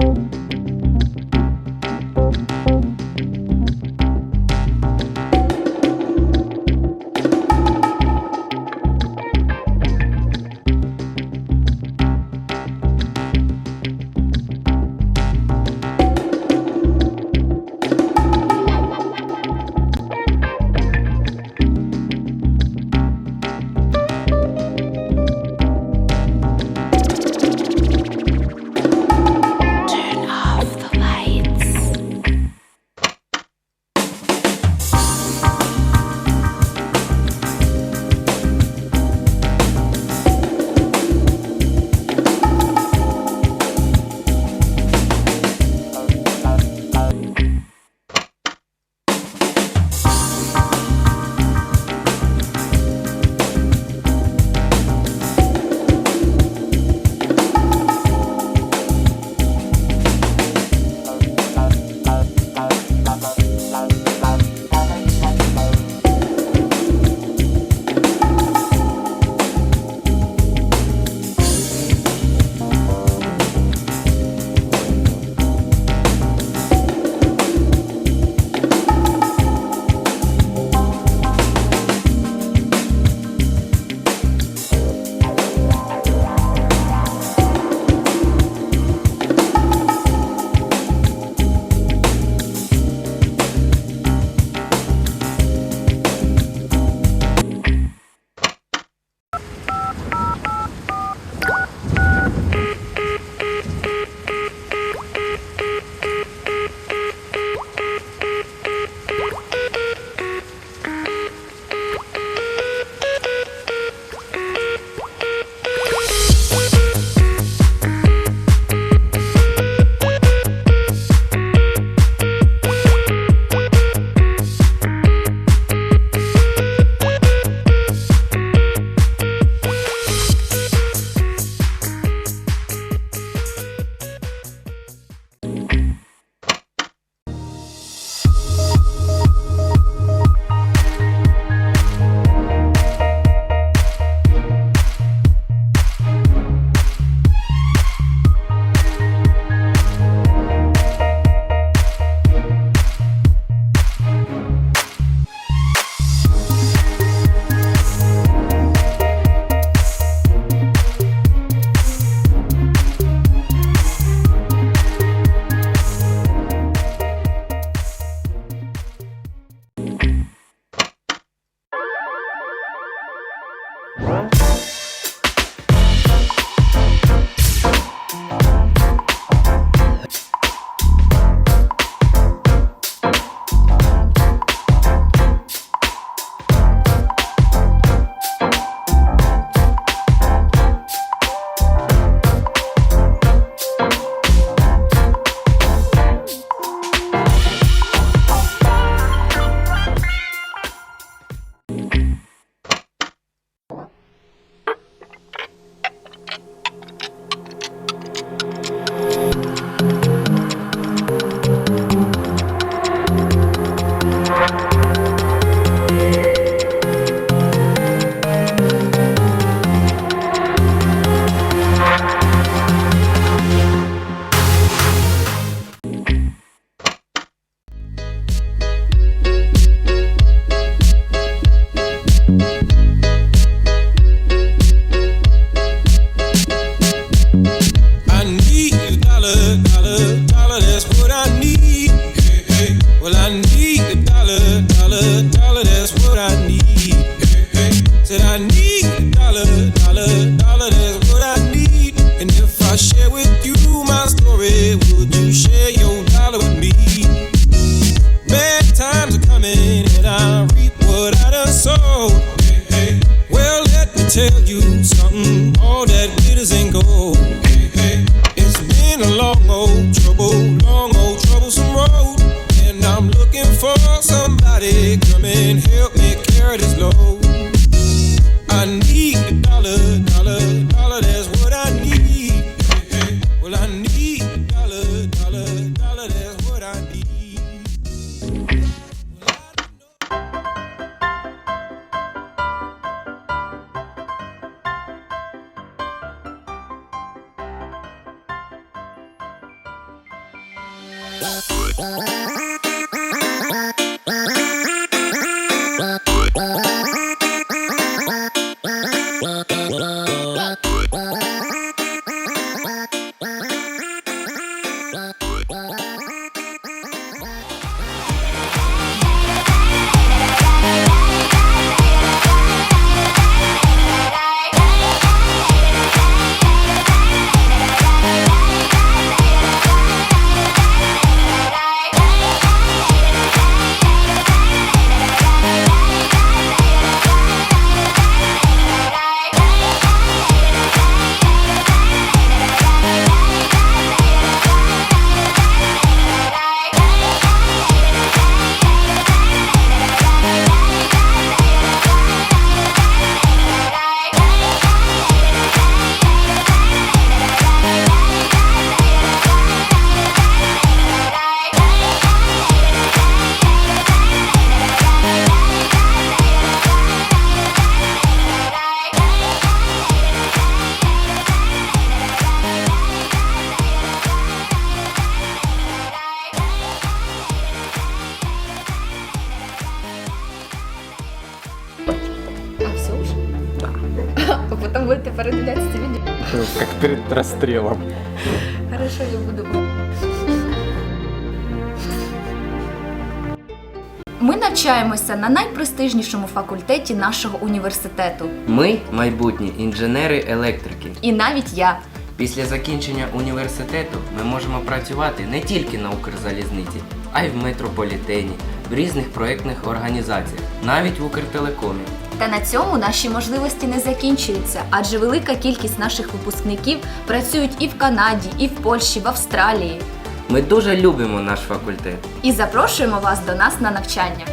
you Huh? Coming, and I reap what I done sowed. Hey, hey. Well, let me tell you something. All that glitters ain't gold. Hey. It's been a long old trouble, long old troublesome road, and I'm looking for somebody come and help me carry this load. Bye. Как перед расстрелом. Хорошо, я буду. Ми навчаємося на найпрестижнішому факультеті нашого університету. Ми майбутні інженери-електрики. І навіть я. Після закінчення університету ми можемо працювати не тільки на Укрзалізниці, а й в метрополітені, в різних проєктних організаціях, навіть в Укртелекомі. Та на цьому наші можливості не закінчуються, адже велика кількість наших випускників працюють і в Канаді, і в Польщі, в Австралії. Ми дуже любимо наш факультет. І запрошуємо вас до нас на навчання.